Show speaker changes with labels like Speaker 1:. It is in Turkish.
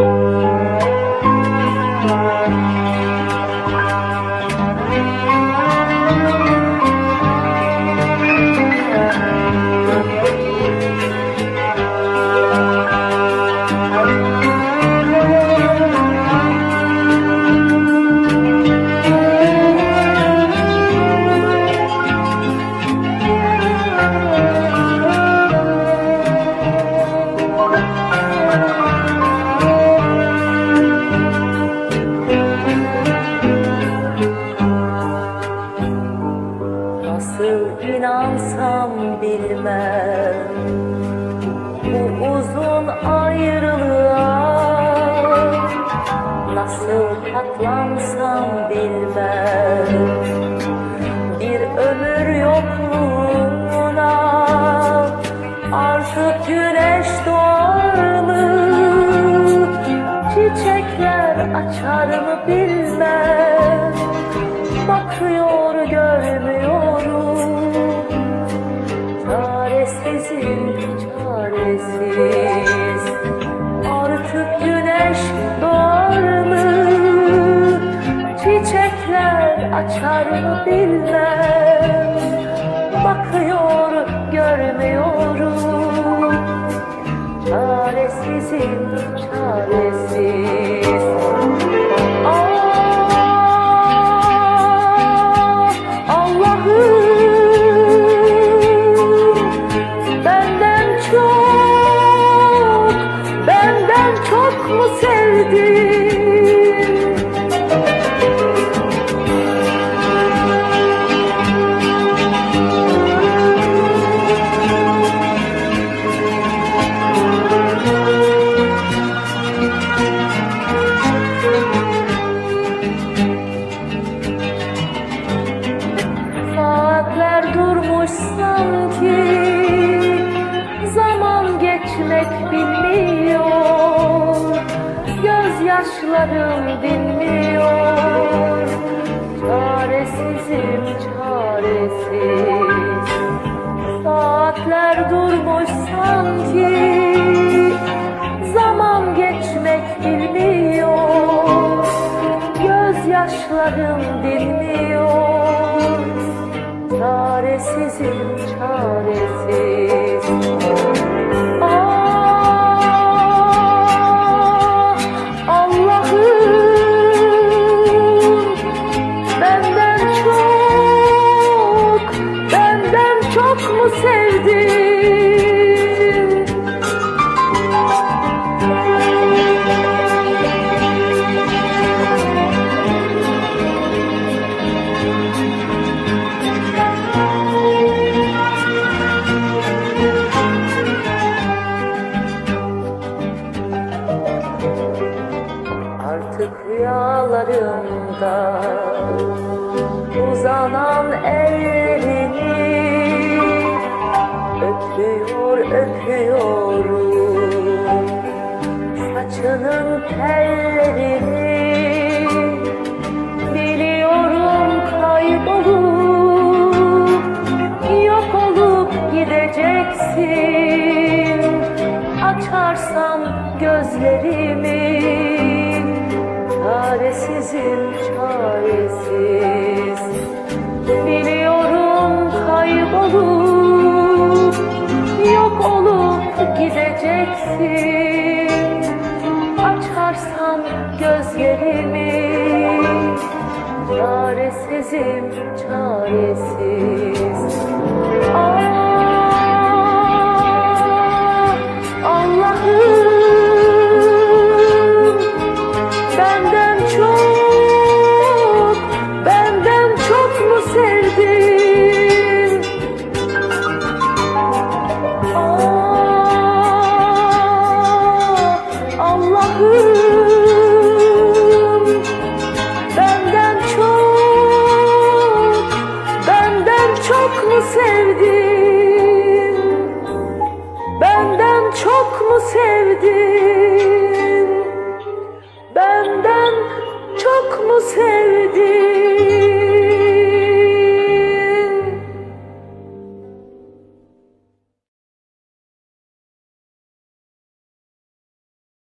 Speaker 1: Música inansam bilmem bilmem. Bakıyor görmüyorum. Çaresizim çaresiz. Ah, benden çok benden çok mu sevdin? Gözyaşlarım dinmiyor. Çaresizim çaresiz. Saatler durmuş sanki. Zaman geçmek bilmiyor. Gözyaşlarım dinmiyor. Çaresizim çaresiz Artık rüyalarımda uzanan ellerini öpüyor öpüyorum. Saçının tellerini biliyorum kaybolup yok olup gideceksin. Açarsam gözlerimi çaresizim çaresiz. Biliyorum kaybolup yok olup gideceksin. Açarsam gözlerimi. Çaresizim çaresiz sevdim.